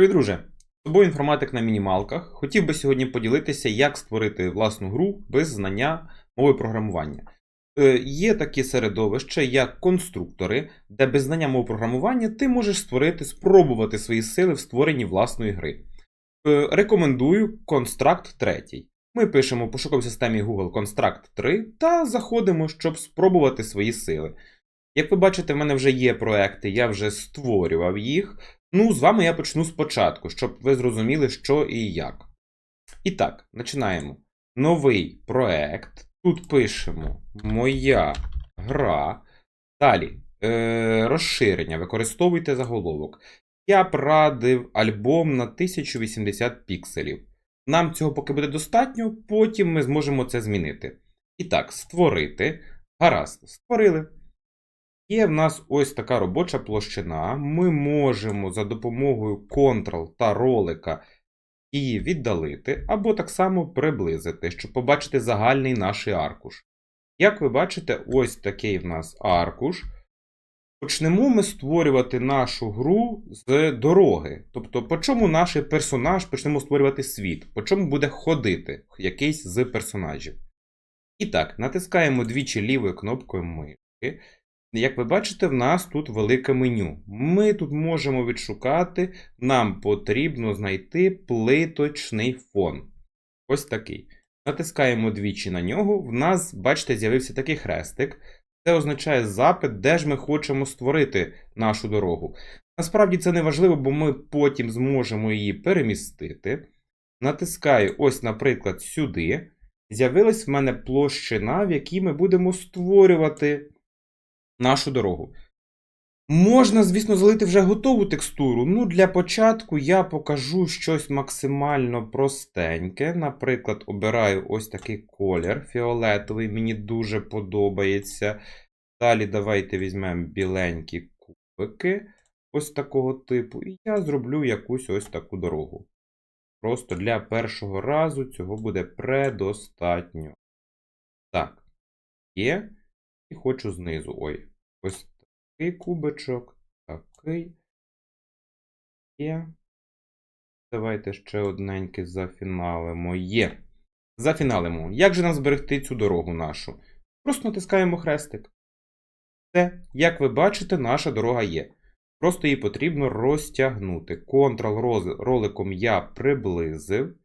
Привіт, друже! З тобою інформатик на мінімалках. Хотів би сьогодні поділитися, як створити власну гру без знання мови програмування. Е, Є такі середовища, як конструктори, де без знання мови програмування ти можеш створити, спробувати свої сили в створенні власної гри. Е, Рекомендую Construct 3. Ми пишемо в пошуковій системі Google Construct 3 та заходимо, щоб спробувати свої сили. Як ви бачите, в мене вже є проекти, я вже створював їх. Ну, з вами я почну спочатку, щоб ви зрозуміли, що і як. І так, починаємо. Новий проект. Тут пишемо Моя гра. Dалі. Е, розширення. Використовуйте заголовок. Я б радив альбом на 1080 пікселів. Нам цього поки буде достатньо, потім ми зможемо це змінити. І так, створити. Гаразд, створили. Є в нас ось така робоча площина. Ми можемо за допомогою Ctrl та ролика її віддалити, або так само приблизити, щоб побачити загальний наш аркуш. Як ви бачите, ось такий в нас аркуш. Почнемо ми створювати нашу гру з дороги. Тобто, по чому наш персонаж почнемо створювати світ, по чому буде ходити якийсь з персонажів. І так, натискаємо двічі лівою кнопкою мишки. Як ви бачите, в нас тут велике меню. Ми тут можемо відшукати, нам потрібно знайти плиточний фон. Ось такий. Натискаємо двічі на нього. В нас, бачите, з'явився такий хрестик. Це означає запит, де ж ми хочемо створити нашу дорогу. Насправді це не важливо, бо ми потім зможемо її перемістити. Натискаю ось, наприклад, сюди. З'явилась в мене площина, в якій ми будемо створювати нашу дорогу. Можна, звісно, залити вже готову текстуру. Ну, для початку я покажу щось максимально простеньке. Наприклад, обираю ось такий колір фіолетовий, мені дуже подобається. Далі давайте візьмемо біленькі кубики ось такого типу. І я зроблю якусь ось таку дорогу. Просто для першого разу цього буде предостатньо. Так, є. І хочу знизу. Ой, ось такий кубочок, такий. Є. Давайте ще одненький зафіналимо. Є. Зафіналимо. Як же нам зберегти цю дорогу нашу? Просто натискаємо хрестик. Все, як ви бачите, наша дорога є. Просто її потрібно розтягнути. Ctrl роликом я приблизив.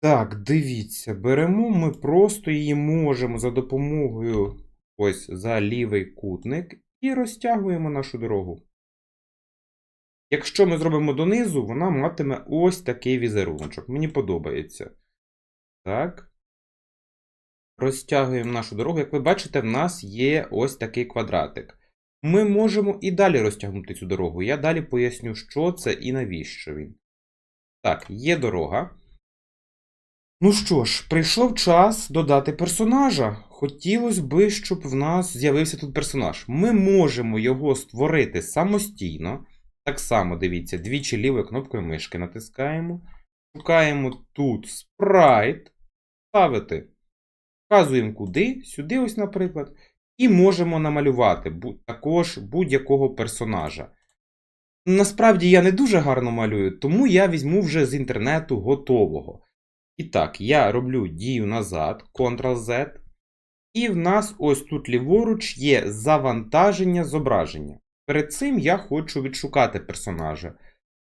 Так, дивіться, беремо ми просто її можемо за допомогою ось за лівий кутник і розтягуємо нашу дорогу. Якщо ми зробимо донизу, вона матиме ось такий візеруночок. Мені подобається. Так. Розтягуємо нашу дорогу. Як ви бачите, в нас є ось такий квадратик. Ми можемо і далі розтягнути цю дорогу. Я далі поясню, що це і навіщо він. Так, є дорога. Ну що ж, прийшов час додати персонажа. Хотілося би, щоб в нас з'явився тут персонаж. Ми можемо його створити самостійно. Так само, дивіться, двічі лівою кнопкою мишки натискаємо. Шукаємо тут спрайт. Ставити. Вказуємо куди, сюди, ось, наприклад. І можемо намалювати також будь-якого персонажа. Насправді я не дуже гарно малюю, тому я візьму вже з інтернету готового. І так, я роблю дію назад, Ctrl-Z. І в нас ось тут ліворуч є завантаження зображення. Перед цим я хочу відшукати персонажа.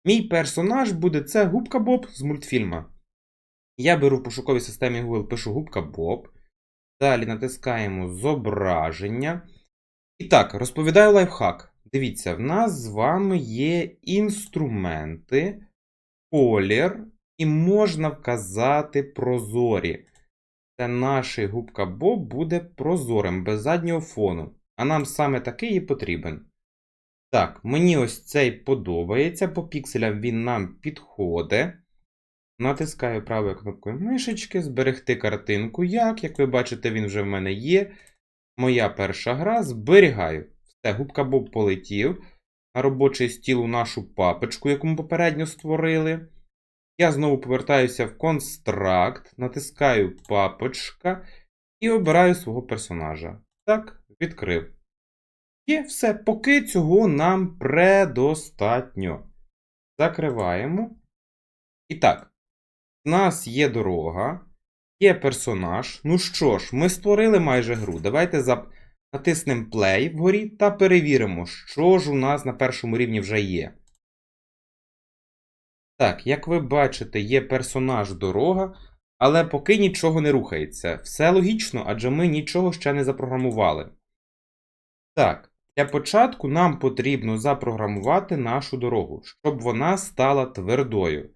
Мій персонаж буде це губка Боб з мультфільма. Я беру в пошуковій системі Google, пишу губка Боб. Далі натискаємо зображення. І так, розповідаю лайфхак. Дивіться, в нас з вами є інструменти, колір, і можна вказати прозорі. Це наш губка Боб буде прозорим, без заднього фону. А нам саме такий і потрібен. Так, мені ось цей подобається. По пікселям він нам підходить. Натискаю правою кнопкою мишечки, зберегти картинку як. Як ви бачите, він вже в мене є. Моя перша гра. Зберігаю. Все, губка Боб полетів. На робочий стіл у нашу папочку, яку ми попередньо створили. Я знову повертаюся в констракт, натискаю папочка і обираю свого персонажа. Так, відкрив. Є все, поки цього нам предостатньо. Закриваємо. І так, у нас є дорога, є персонаж. Ну що ж, ми створили майже гру. Давайте зап... натиснемо play вгорі та перевіримо, що ж у нас на першому рівні вже є. Так, як ви бачите, є персонаж дорога, але поки нічого не рухається. Все логічно, адже ми нічого ще не запрограмували. Так, для початку нам потрібно запрограмувати нашу дорогу, щоб вона стала твердою.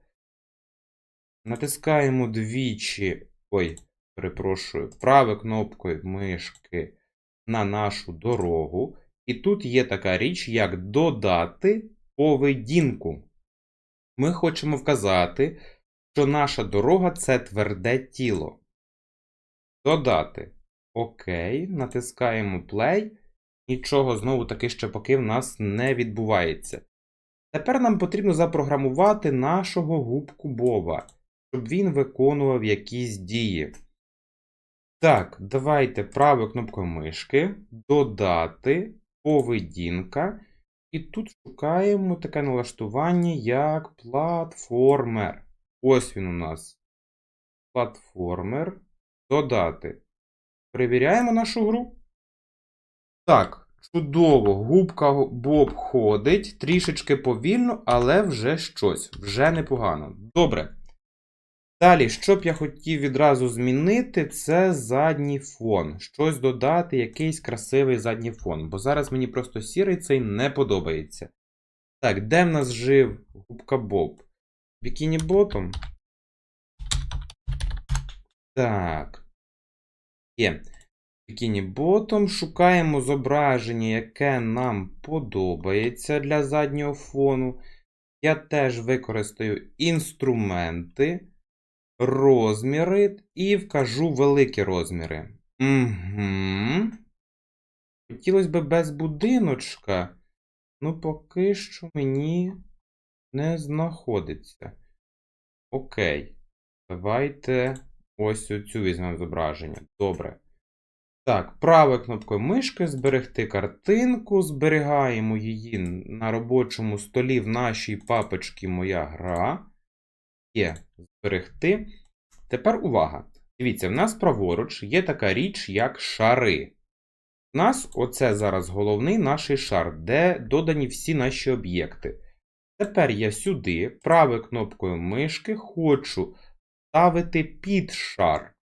Натискаємо двічі, ой, перепрошую, правою кнопкою мишки на нашу дорогу. І тут є така річ, як додати поведінку. Ми хочемо вказати, що наша дорога це тверде тіло. Додати. Окей, натискаємо play. Нічого знову таки ще поки в нас не відбувається. Тепер нам потрібно запрограмувати нашого губку Боба, щоб він виконував якісь дії. Так, давайте правою кнопкою мишки, додати, поведінка. І тут шукаємо таке налаштування, як платформер. Ось він у нас. Платформер. Додати. Перевіряємо нашу гру. Так, чудово. Губка Боб ходить. Трішечки повільно, але вже щось. Вже непогано. Добре. Далі, що б я хотів відразу змінити, це задній фон. Щось додати, якийсь красивий задній фон. Бо зараз мені просто сірий цей не подобається. Так, де в нас жив губка Боб? Бікіні Ботом. Так. Є. Бікіні Ботом. Шукаємо зображення, яке нам подобається для заднього фону. Я теж використаю інструменти розміри і вкажу великі розміри. Угу. Хотілося б без будиночка. Ну, поки що мені не знаходиться. Окей. Давайте ось цю візьмемо зображення. Добре. Так, правою кнопкою мишки зберегти картинку. Зберігаємо її на робочому столі в нашій папочці Моя гра є зберегти. Тепер увага. Дивіться, в нас праворуч є така річ, як шари. У нас оце зараз головний наш шар, де додані всі наші об'єкти. Тепер я сюди, правою кнопкою мишки, хочу ставити під шар.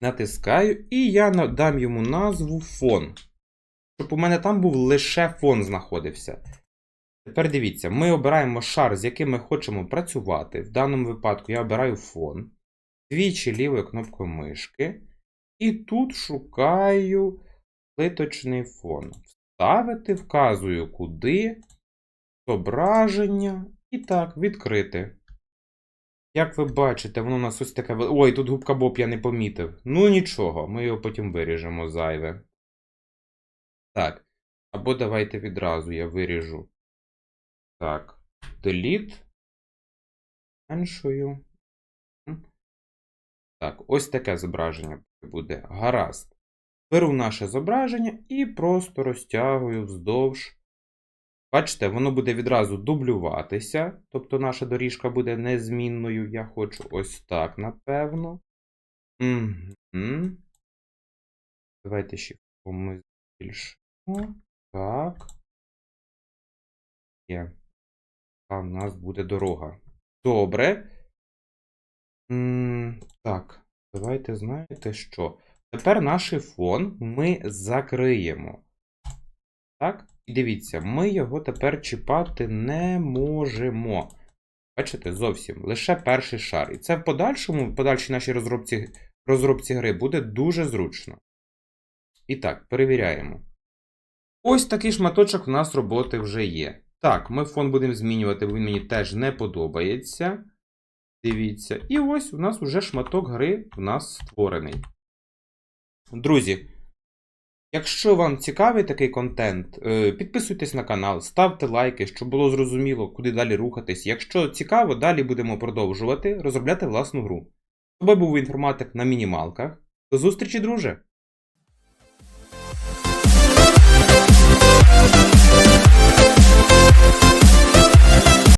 Натискаю, і я дам йому назву фон. Щоб у мене там був лише фон знаходився. Тепер дивіться, ми обираємо шар, з яким ми хочемо працювати. В даному випадку я обираю фон. Двічі лівою кнопкою мишки. І тут шукаю плиточний фон. Вставити, вказую куди. Зображення. І так, відкрити. Як ви бачите, воно у нас ось таке. Ой, тут губка Боб я не помітив. Ну нічого, ми його потім виріжемо зайве. Так. Або давайте відразу я виріжу. Так, delete. Меншою. Так, ось таке зображення буде. Гаразд. Беру наше зображення і просто розтягую вздовж. Бачите, воно буде відразу дублюватися. Тобто наша доріжка буде незмінною. Я хочу ось так, напевно. Угу. Давайте ще ми збільшимо. Так. Є. А в нас буде дорога. Добре. Так, давайте знаєте що? Тепер наш фон ми закриємо. Так, і дивіться, ми його тепер чіпати не можемо. Бачите, зовсім лише перший шар. І це в подальшому, в подальшій нашій розробці, розробці гри буде дуже зручно. І так, перевіряємо. Ось такий шматочок у нас роботи вже є. Так, ми фон будемо змінювати, він мені теж не подобається. Дивіться. І ось у нас вже шматок гри у нас створений. Друзі, якщо вам цікавий такий контент, е, підписуйтесь на канал, ставте лайки, щоб було зрозуміло, куди далі рухатись. Якщо цікаво, далі будемо продовжувати розробляти власну гру. З тобою був інформатик на мінімалках. До зустрічі, друже!